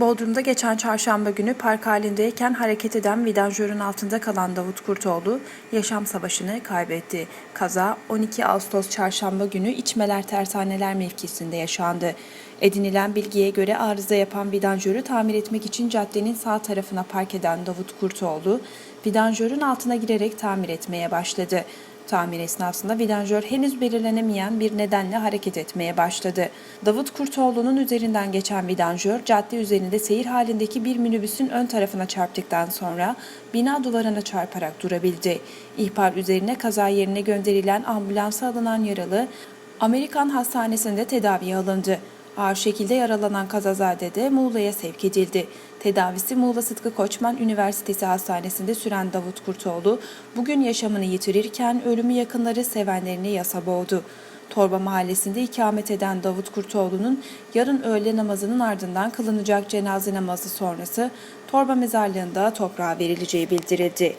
Bodrum'da geçen çarşamba günü park halindeyken hareket eden vidanjörün altında kalan Davut Kurtoğlu yaşam savaşını kaybetti. Kaza 12 Ağustos çarşamba günü İçmeler Tersaneler mevkisinde yaşandı. Edinilen bilgiye göre arıza yapan vidanjörü tamir etmek için caddenin sağ tarafına park eden Davut Kurtoğlu, vidanjörün altına girerek tamir etmeye başladı. Tamir esnasında vidanjör henüz belirlenemeyen bir nedenle hareket etmeye başladı. Davut Kurtoğlu'nun üzerinden geçen vidanjör cadde üzerinde seyir halindeki bir minibüsün ön tarafına çarptıktan sonra bina duvarına çarparak durabildi. İhbar üzerine kaza yerine gönderilen ambulansa alınan yaralı Amerikan Hastanesi'nde tedaviye alındı. Ağır şekilde yaralanan kazazade de Muğla'ya sevk edildi. Tedavisi Muğla Sıtkı Koçman Üniversitesi Hastanesi'nde süren Davut Kurtoğlu, bugün yaşamını yitirirken ölümü yakınları sevenlerini yasa boğdu. Torba Mahallesi'nde ikamet eden Davut Kurtoğlu'nun yarın öğle namazının ardından kılınacak cenaze namazı sonrası Torba Mezarlığı'nda toprağa verileceği bildirildi.